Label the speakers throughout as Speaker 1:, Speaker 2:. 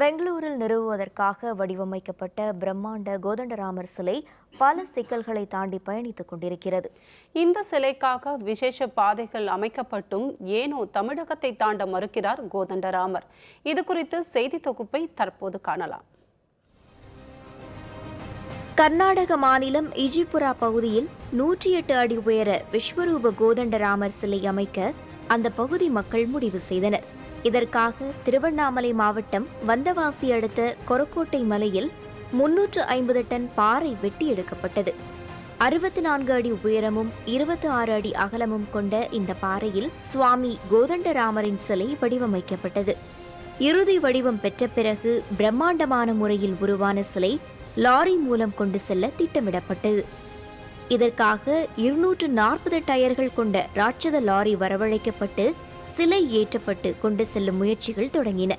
Speaker 1: பெங்களூரில் நிறுவுவதற்காக வடிவமைக்கப்பட்ட பிரம்மாண்ட கோதண்டராமர் சிலை பல சிக்கல்களை தாண்டி பயணித்துக் கொண்டிருக்கிறது.
Speaker 2: இந்த சிலைக்காக விசேஷ பாதைகள் அமைக்கப்பட்டும் ஏனோ தமிழகத்தை தாண்ட மறுக்கிறார் கோதண்டராமர். இது குறித்து செய்தி தொகுப்பை தற்போது காணலாம்.
Speaker 1: கர்நாடக மாநிலம் இஜிபுரா பகுதியில் நூற்றி எட்டு அடி உயர விஸ்வரூப கோதண்டராமர் சிலை அமைக்க அந்த பகுதி மக்கள் முடிவு செய்தனர். இதற்காக திருவண்ணாமலை மாவட்டம் வந்தவாசி அடுத்த கொரக்கோட்டை மலையில் முன்னூற்று ஐம்பது டன் பாறை வெட்டி எடுக்கப்பட்டது. அறுபத்தி நான்கு அடி உயரமும் இருபத்தி ஆறு அடி அகலமும் கொண்ட இந்த பாறையில் சுவாமி கோதண்டராமரின் சிலை வடிவமைக்கப்பட்டது. இறுதி வடிவம் பெற்ற பிறகு பிரம்மாண்டமான முறையில் உருவான சிலை லாரி மூலம் கொண்டு செல்ல திட்டமிடப்பட்டது. இதற்காக இருநூற்று நாற்பது டயர்கள் கொண்ட ராட்சத லாரி வரவழைக்கப்பட்டு சிலை ஏற்றப்பட்டு கொண்டு செல்லும் முயற்சிகள் தொடங்கின.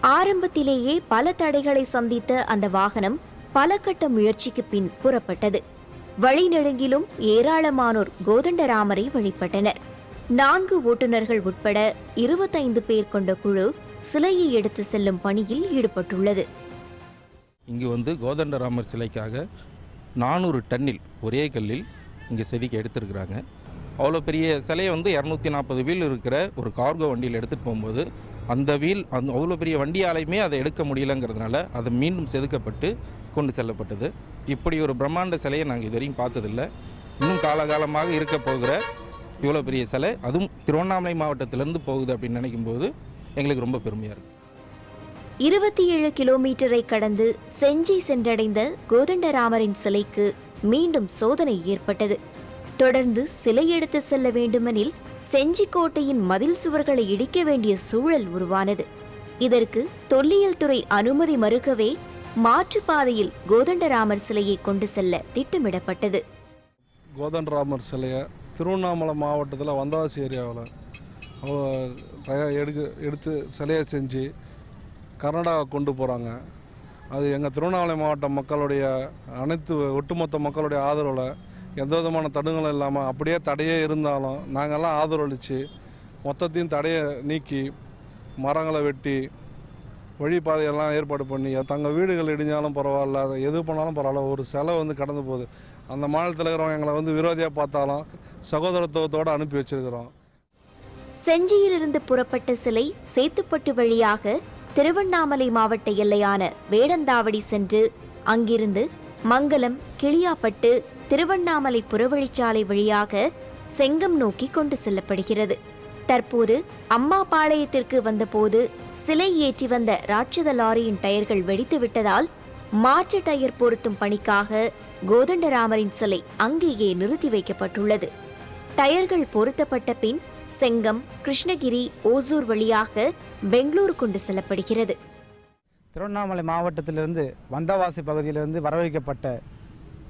Speaker 1: ஆரம்பத்திலேயே பல தடைகளை சந்தித்த அந்த வாகனம் பல கட்ட முயற்சிக்கு பின் புறப்பட்டது. வழிநெடுங்கிலும் ஏராளமானோர் கோதண்டராமரை வழிபட்டனர். நான்கு ஓட்டுநர்கள் உட்பட இருபத்தைந்து பேர் கொண்ட குழு சிலையை எடுத்து செல்லும் பணியில் ஈடுபட்டுள்ளது.
Speaker 3: இங்கு வந்து கோதண்டராமர் சிலைக்காக நானூறு டன்னில் ஒரே கல்லில் இங்கே செதுக்கி எடுத்திருக்கிறாங்க. அவ்வளோ பெரிய சிலையை வந்து இரநூத்தி நாற்பது வீல் இருக்கிற ஒரு கார்கோ வண்டியில் எடுத்துகிட்டு போகும்போது அந்த வீல் அந்த அவ்வளோ பெரிய வண்டியாலையுமே அதை எடுக்க முடியலங்கிறதுனால அது மீண்டும் செதுக்கப்பட்டு கொண்டு செல்லப்பட்டது. இப்படி ஒரு பிரம்மாண்ட சிலையை நாங்கள் இது வரைக்கும் பார்த்ததில்ல. இன்னும் காலகாலமாக இருக்க போகிற இவ்வளோ பெரிய சிலை அதுவும் திருவண்ணாமலை மாவட்டத்திலேருந்து போகுது அப்படின்னு நினைக்கும்போது எங்களுக்கு ரொம்ப பெருமையாக இருக்குது
Speaker 1: இருபத்தி ஏழு கிலோமீட்டரை கடந்து செஞ்சி சென்றடைந்த கோதண்டராமரின் சிலைக்கு மீண்டும் சோதனை ஏற்பட்டது. தொடர்ந்து சிலை எடுத்து செல்ல வேண்டுமெனில் செஞ்சிக்கோட்டையின் மதில் சுவர்களை இடிக்க வேண்டிய சூழல் உருவானது. இதற்கு தொல்லியல் துறை அனுமதி மறுக்கவே மாற்றுப்பாதையில் கோதண்டராமர் சிலையை கொண்டு செல்ல திட்டமிடப்பட்டது.
Speaker 4: கோதண்டராமர் சிலையை திருவண்ணாமலை மாவட்டத்தில் வந்தவாசி ஏரியாவில் எடுக்க எடுத்து சிலையை செஞ்சு கர்நாடகா கொண்டு போகிறாங்க அது எங்கள் திருவண்ணாமலை மாவட்ட மக்களுடைய அனைத்து ஒட்டுமொத்த மக்களுடைய ஆதரவில் எந்த விதமான தடுங்களும் இல்லாமல் அப்படியே தடையே இருந்தாலும் நாங்கள்லாம் ஆதரவளித்து மொத்தத்தையும் தடையை நீக்கி மரங்களை வெட்டி வழிபாதையெல்லாம் ஏற்பாடு பண்ணி தங்கள் வீடுகள் இடிஞ்சாலும் பரவாயில்ல அதை எது பண்ணாலும் பரவாயில்ல ஒரு செலவு வந்து கடந்து போகுது. அந்த மாநிலத்தில் இருக்கிறவங்க எங்களை வந்து விரோதியாக பார்த்தாலும் சகோதரத்துவத்தோடு அனுப்பி வச்சிருக்கிறோம்.
Speaker 1: செஞ்சியிலிருந்து புறப்பட்ட சிலை சேத்துப்பட்டு வழியாக திருவண்ணாமலை மாவட்ட எல்லையான வேடந்தாவடி சென்று அங்கிருந்து மங்கலம் கிளியாப்பட்டு திருவண்ணாமலை புறவழிச்சாலை வழியாக செங்கம் நோக்கி கொண்டு செல்லப்படுகிறது. தற்போது அம்மாபாளையத்திற்கு வந்தபோது சிலை ஏற்றி வந்த ராட்சத லாரியின் டயர்கள் வெடித்து விட்டதால் மாற்று டயர் பொருத்தும் பணிக்காக கோதண்டராமரின் சிலை அங்கேயே நிறுத்தி வைக்கப்பட்டுள்ளது. டயர்கள் பொருத்தப்பட்ட பின் செங்கம் கிருஷ்ணகிரி ஓசூர் வழியாக பெங்களூரு கொண்டு செல்லப்படுகிறது.
Speaker 5: திருவண்ணாமலை மாவட்டத்திலிருந்து வந்தவாசி பகுதியிலிருந்து வரவழைக்கப்பட்ட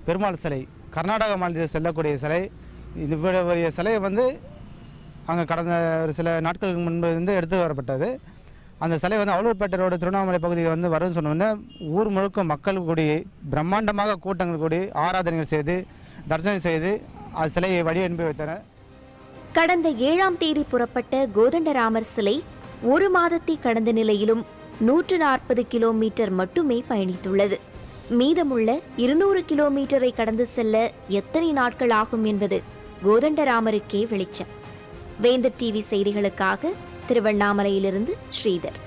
Speaker 5: பெருமாள் சிலை கர்நாடக மாநிலத்தில் செல்லக்கூடிய சிலை இது சிலை வந்து அங்கே கடந்த ஒரு சில நாட்களுக்கு முன்பு இருந்து எடுத்து வரப்பட்டது. அந்த சிலை வந்து அவலூர்பேட்டை ரோடு திருவண்ணாமலை பகுதியில் வந்து வரும்னு சொன்னோன்னே ஊர் முழுக்க மக்கள் கூடி பிரம்மாண்டமாக கூட்டங்கள் கூடி ஆராதனைகள் செய்து தரிசனம் செய்து அந்த சிலையை வழி அனுப்பி வைத்தனர்.
Speaker 1: கடந்த ஏழாம் தேதி புறப்பட்ட கோதண்டராமர் சிலை ஒரு மாதத்தை கடந்த நிலையிலும் நூற்று நாற்பது கிலோமீட்டர் மட்டுமே பயணித்துள்ளது. மீதமுள்ள இருநூறு கிலோமீட்டரை கடந்து செல்ல எத்தனை நாட்கள் ஆகும் என்பது கோதண்டராமருக்கே வெளிச்சம். வேந்தர் டிவி செய்திகளுக்காக திருவண்ணாமலையிலிருந்து ஸ்ரீதர்.